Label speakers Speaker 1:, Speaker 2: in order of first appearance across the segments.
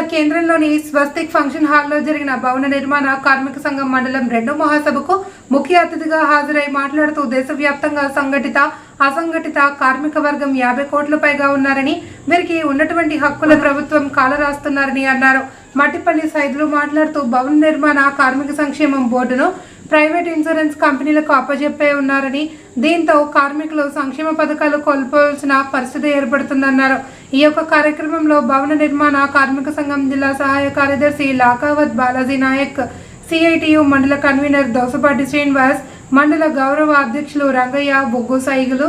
Speaker 1: కేంద్రంలోని స్వస్తిక్ ఫంక్షన్ హాల్లో జరిగిన భవన నిర్మాణ కార్మిక సంఘం మండలం రెండో మహాసభకు ముఖ్య అతిథిగా హాజరై మాట్లాడుతూ దేశవ్యాప్తంగా సంఘటిత అసంఘటిత కార్మిక వర్గం యాభై కోట్ల పైగా ఉన్నారని వీరికి ఉన్నటువంటి హక్కుల ప్రభుత్వం కాలరాస్తున్నారని అన్నారు. మట్టిపల్లి సైదులు మాట్లాడుతూ భవన నిర్మాణ కార్మిక సంక్షేమం బోర్డును ప్రైవేట్ ఇన్సూరెన్స్ కంపెనీలకు అప్పజెప్పే ఉన్నారని దీంతో కార్మికులు సంక్షేమ పథకాలు కోల్పోవలసిన పరిస్థితి ఏర్పడుతుందన్నారు. ఈ యొక్క కార్యక్రమంలో భవన నిర్మాణ కార్మిక సంఘం జిల్లా సహాయ కార్యదర్శి లాకావత్ బాలాజీ నాయక్ సిఐటియు మండల కన్వీనర్ దోసపాటి శ్రీనివాస్ మండల గౌరవ అధ్యక్షులు రంగయ్య బొగ్గు సైగులు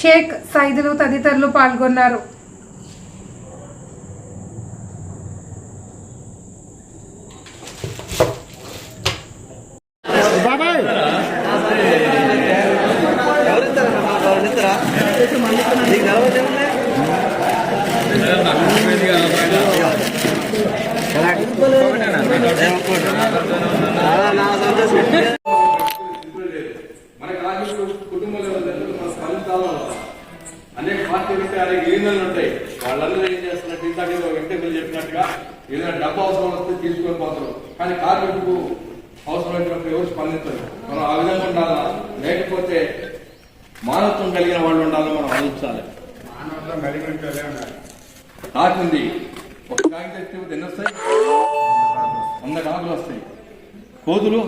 Speaker 1: షేక్ సైదులు తదితరులు పాల్గొన్నారు.
Speaker 2: మన కార్మికులు కుటుంబంలో మన ఫలితాలు అనేక పార్టీలు ఉంటాయి అనేక యూనియన్లు ఉంటాయి వాళ్ళందరూ ఏం చేస్తున్నట్టు ఇందాక ఏదో వెంకటేశ్వర చెప్పినట్టుగా ఏదైనా డబ్బు అవసరం వస్తే తీసుకొని పోతారు కానీ కార్మికులకు అవసరమైనప్పుడు ఎవరు స్పందించరు మనం ఆ విధంగా ఉండాలా లేకపోతే మానవత్వం కలిగిన వాళ్ళు ఉండాలని మనం ఆలోచించాలి కాకుంది ఒక కాగితం ఎన్నొస్తాయి వంద కాకులు వస్తాయి. కోతులు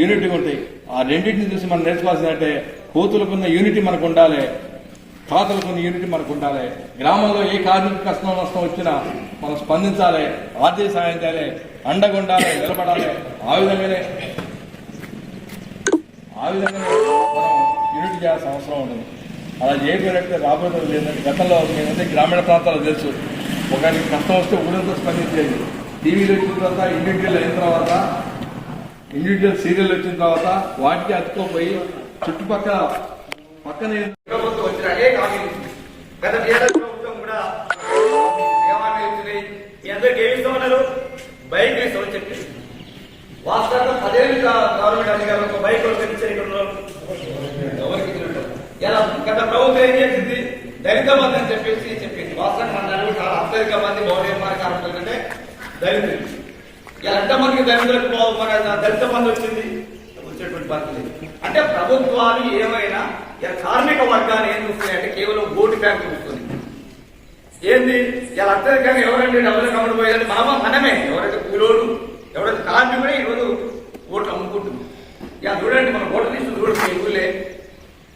Speaker 2: యూనిటీ ఉంటాయి ఆ రెండింటిని చూసి మనం నేర్చుకోవాల్సిందంటే కోతులకున్న యూనిటీ మనకు ఉండాలి తాతలకున్న యూనిటీ మనకు ఉండాలి. గ్రామంలో ఏ కార్మిక కష్టం నష్టం వచ్చినా మనం స్పందించాలి ఆర్థిక సహాయం చేయాలి అండగా ఉండాలి నిలబడాలి. ఆ విధంగానే ఆ విధంగానే మనం యూనిట్ చేయాల్సిన అవసరం ఉంటుంది. అలా చేయకపోయినట్టు రాబోయే రోజులు ఏంటంటే గతంలో మేమైతే గ్రామీణ ప్రాంతాల్లో తెలుసు. ఒకరికి కష్టం వస్తే ఊరంతా స్పందించేది. టీవీలో వచ్చిన తర్వాత ఇండివిజువల్ అయిన తర్వాత ఇండివిజువల్ సీరియల్ వచ్చిన తర్వాత వాటికి అతుక్కోపోయి చుట్టుపక్కల పక్కన
Speaker 3: బైక్ ఇస్తామని చెప్పి వాస్తవంగా పదేళ్ళు గవర్నమెంట్ అధికారులు ఒక బైక్ ఇలా గత ప్రభుత్వం ఏం చేసింది? దళిత మంది అని చెప్పేసి చెప్పింది వాస్తవంగా మన నలుగురు చాలా అత్యధిక మంది భవన దళితులు ఇలా ఎంతమందికి దళితులకు మన దళిత బంధు వచ్చింది. వచ్చేటువంటి పరిస్థితి లేదు. అంటే ప్రభుత్వాలు ఏమైనా ఇలా కార్మిక వర్గాన్ని ఏం చూస్తున్నాయంటే కేవలం ఓటు బ్యాంక్ చూస్తుంది. ఏంది? ఇలా అత్యధికంగా ఎవరంటే డబ్బులు కమ్ముడు పోయారు మామ మనమే. ఎవరైతే కూలోడు ఎవరైతే కార్మికుడే ఈరోజు ఓట్లు అమ్ముకుంటుంది ఇలా చూడండి మన ఓటర్ లిస్టు చూడండి మీ ఊళ్ళే.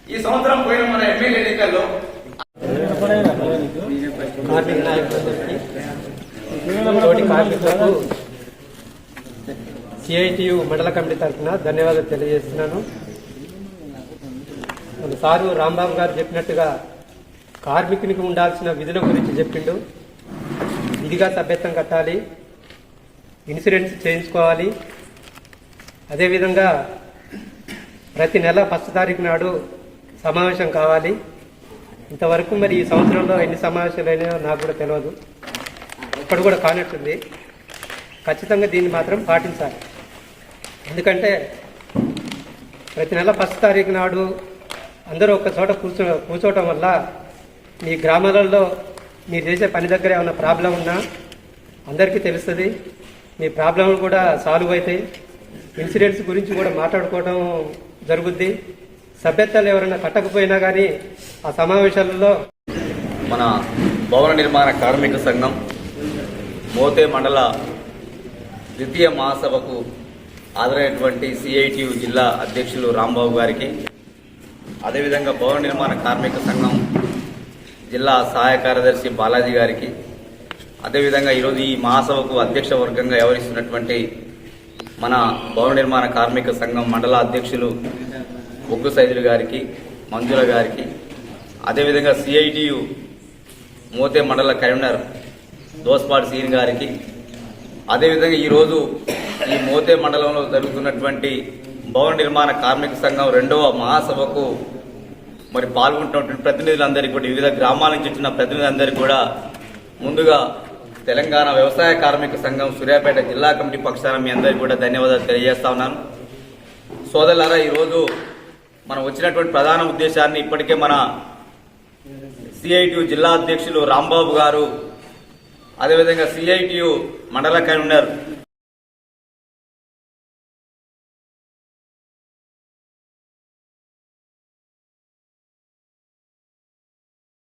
Speaker 3: ఈ సంవత్సరం పోయిన మన ఎమ్మెల్యే ఎన్నికల్లో
Speaker 4: కార్మిక నాయకులందరికీ తోటి కార్మికులకు సిఐటియు మండల కమిటీ తరఫున ధన్యవాదాలు తెలియజేస్తున్నాను. సారు రాంబాబు గారు చెప్పినట్టుగా కార్మికునికి ఉండాల్సిన విధుల గురించి చెప్పిండు. విధిగా సభ్యత్వం కట్టాలి. ఇన్సూరెన్స్ చేయించుకోవాలి. అదేవిధంగా ప్రతి నెల ఫస్ట్ తారీఖు నాడు సమావేశం కావాలి. ఇంతవరకు మరి ఈ సంవత్సరంలో ఎన్ని సమావేశాలు అయినాయో నాకు కూడా తెలియదు. ఇక్కడ కూడా కానట్టుంది. ఖచ్చితంగా దీన్ని మాత్రం పాటించాలి. ఎందుకంటే ప్రతి నెల ఫస్ట్ తారీఖు నాడు అందరూ ఒక చోట కూర్చో కూర్చోవటం వల్ల మీ గ్రామాలలో మీరు చేసే పని దగ్గర ఏమైనా ప్రాబ్లం ఉన్నా అందరికీ తెలుస్తుంది. మీ ప్రాబ్లంలు కూడా సాల్వ్ అవుతాయి. ఇన్సిడెంట్స్ గురించి కూడా మాట్లాడుకోవడం జరుగుద్ది. సభ్యత్వాలు ఎవరైనా కట్టకపోయినా కానీ ఆ సమావేశాలలో
Speaker 5: మన భవన నిర్మాణ కార్మిక సంఘం మోతే మండల ద్వితీయ మహాసభకు హాజరైనటువంటి సిఐటియు జిల్లా అధ్యక్షులు రాంబాబు గారికి అదేవిధంగా భవన నిర్మాణ కార్మిక సంఘం జిల్లా సహాయ కార్యదర్శి బాలాజీ గారికి అదేవిధంగా ఈరోజు ఈ మహాసభకు అధ్యక్ష వర్గంగా వ్యవహరిస్తున్నటువంటి మన భవన నిర్మాణ కార్మిక సంఘం మండల అధ్యక్షులు బొగ్గు సైదులు గారికి మంజుల గారికి అదేవిధంగా సిఐటియు మోతే మండల కన్వీనర్ దోస్పాటి సీన్ గారికి. అదేవిధంగా ఈరోజు ఈ మోతే మండలంలో జరుగుతున్నటువంటి భవన నిర్మాణ కార్మిక సంఘం రెండవ మహాసభకు మరి పాల్గొంటున్నటువంటి ప్రతినిధులందరికీ కూడా వివిధ గ్రామాల నుంచి వచ్చిన ప్రతినిధులందరికీ కూడా ముందుగా తెలంగాణ వ్యవసాయ కార్మిక సంఘం సూర్యాపేట జిల్లా కమిటీ పక్షాన మీ అందరికీ కూడా ధన్యవాదాలు తెలియజేస్తా ఉన్నాను. సోదరులారా ఈరోజు మనం వచ్చినటువంటి ప్రధాన ఉద్దేశాన్ని ఇప్పటికే మన సిఐటి జిల్లా అధ్యక్షులు రాంబాబు గారు అదేవిధంగా సిఐటియు మండల కన్వీనర్